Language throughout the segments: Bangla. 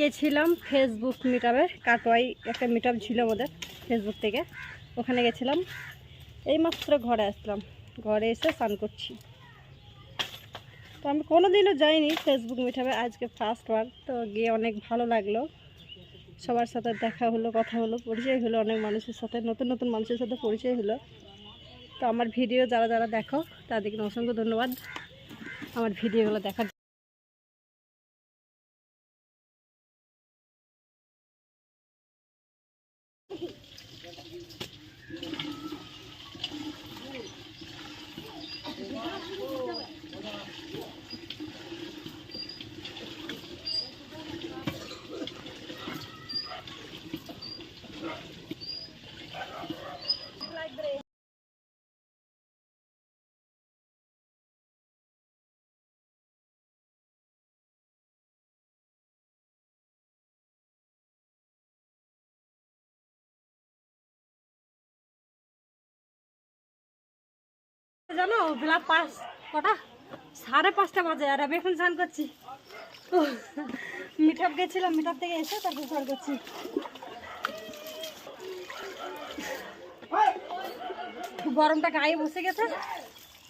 গেছিলাম ফেসবুক মিটাপে কাটোয়াই একটা মিটাপ ছিল আমাদের ফেসবুক থেকে। ওখানে গেছিলাম, এইমাত্র ঘরে আসলাম। ঘরে এসে স্নান করছি। তো আমি কোনো দিনও যাইনি ফেসবুক মিটাপে আজকে ফার্স্ট বার। তো গিয়ে অনেক ভালো লাগল। সবার সাথে দেখা হলো, কথা হলো, পরিচয় হলো, অনেক মানুষের সাথে, নতুন নতুন মানুষের সাথে পরিচয় হলো। তো আমার ভিডিও যারা যারা দেখো, তাদেরকে অসংখ্য ধন্যবাদ। আমার ভিডিওগুলো দেখার জানো? বেলা পাঁচ, কটা? সাড়ে পাঁচটা বাজে, আর আমি এখন স্নান করছি। মিঠাপ গেছিলাম মিঠাপ থেকে এসে তারপর স্নান করছি। গরমটা গায়ে বসে গেছে।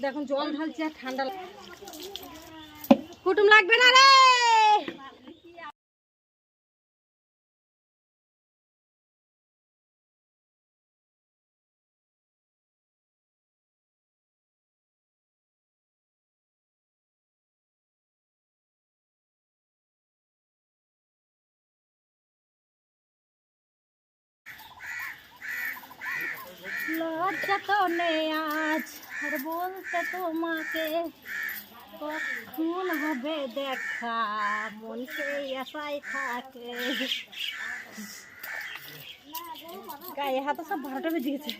দেখুন, জল ঢালছি আর ঠান্ডা কুটুম লাগবে না রে! নেই আজ আর বলতে তোমাকে কখন হবে দেখা? মনকে আশাই থাকে। গায়ে হাতে সব বারোটা বেজে গেছে।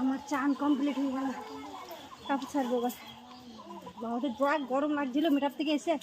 আমার চান কমপ্লিট হয়ে গেল। কাপড় ছাড়বো এবার। বাবাদের যা গরম লাগছিল মেটার থেকে এসে